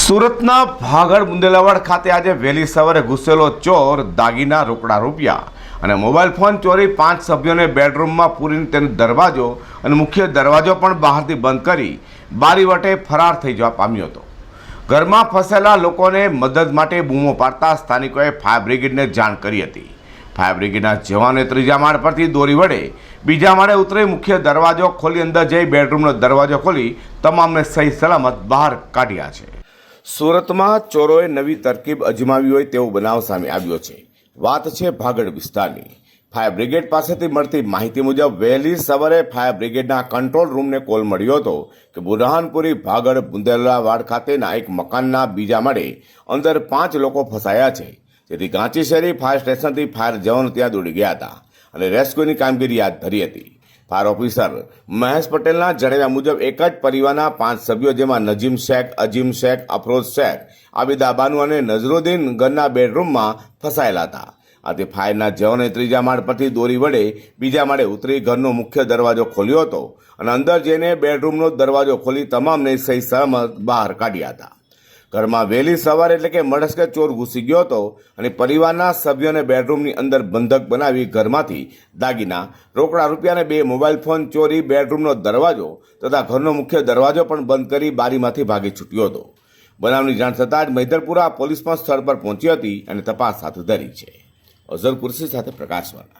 સુરતના ભાગળ બુંદેલાવાડ ખાતે આજે વહેલી સવારે ઘૂસેલો ચોર દાગીના રોકડા રૂપિયા અને મોબાઈલ ફોન ચોરી પાંચ સભ્યોને બેડરૂમમાં પૂરીને તેનો દરવાજો અને મુખ્ય દરવાજો પણ બહારથી બંધ કરી બારી વટે ફરાર થઈ જવા પામ્યો હતો. ઘરમાં ફસેલા લોકોને મદદ માટે બૂમો પાડતા સ્થાનિકોએ ફાયર બ્રિગેડને જાણ કરી હતી. ફાયર બ્રિગેડના જવાને ત્રીજા માળ પરથી દોરી વડે બીજા માળે ઉતરી મુખ્ય દરવાજો ખોલી અંદર જઈ બેડરૂમનો દરવાજો ખોલી તમામને સહી સલામત બહાર કાઢ્યા છે. સુરતમાં ચોરોએ નવી તરકીબ અજમાવી હોય તેવો બનાવ સામે આવ્યો છે. વાત છે ભાગડ વિસ્તારની. ફાયર બ્રિગેડ પાસેથી મળતી માહિતી મુજબ, વહેલી સવારે ફાયર બ્રિગેડના કંટ્રોલ રૂમને કોલ મળ્યો હતો કે બુરહાનપુરી ભાગડ બુંદેલાવાડ ખાતેના એક મકાનના બીજા માળે અંદર પાંચ લોકો ફસાયા છે. જેથી ગાંચી શહેરી ફાયર સ્ટેશનથી ફાયર જવાનો ત્યાં દોડી ગયા હતા અને રેસ્ક્યુની કામગીરી હાથ ધરી હતી. ફાયર મહેશ પટેલના જણાવ્યા મુજબ, એક જ પરિવારના પાંચ સભ્યો, જેમાં નજીમ શેખ, અજીમ શેખ, અફરોઝ શેખ, આબિદા બાનુ અને નઝરુદ્દીન ઘરના બેડરૂમમાં ફસાયેલા હતા. આથી ફાયરના જવાને ત્રીજા માળ પરથી દોરી વડે બીજા માળે ઉતરી ઘરનો મુખ્ય દરવાજો ખોલ્યો હતો અને અંદર જઈને બેડરૂમનો દરવાજો ખોલી તમામને સહી સલામત બહાર કાઢ્યા હતા. ઘરમાં વહેલી સવારે એટલે કે મળસ્કે ચોર ઘૂસી ગયો હતો અને પરિવારના સભ્યોને બેડરૂમની અંદર બંધક બનાવી ઘરમાંથી દાગીના, રોકડા રૂપિયા અને બે મોબાઈલ ફોન ચોરી, બેડરૂમનો દરવાજો તથા ઘરનો મુખ્ય દરવાજો પણ બંધ કરી બારીમાંથી ભાગી છૂટ્યો હતો. બનાવની જાણ થતાં જ મૈધરપુરા પોલીસ પણ સ્થળ પર પહોંચી હતી અને તપાસ હાથ ધરી છે. અઝર કુર્સી સાથે પ્રકાશવાળા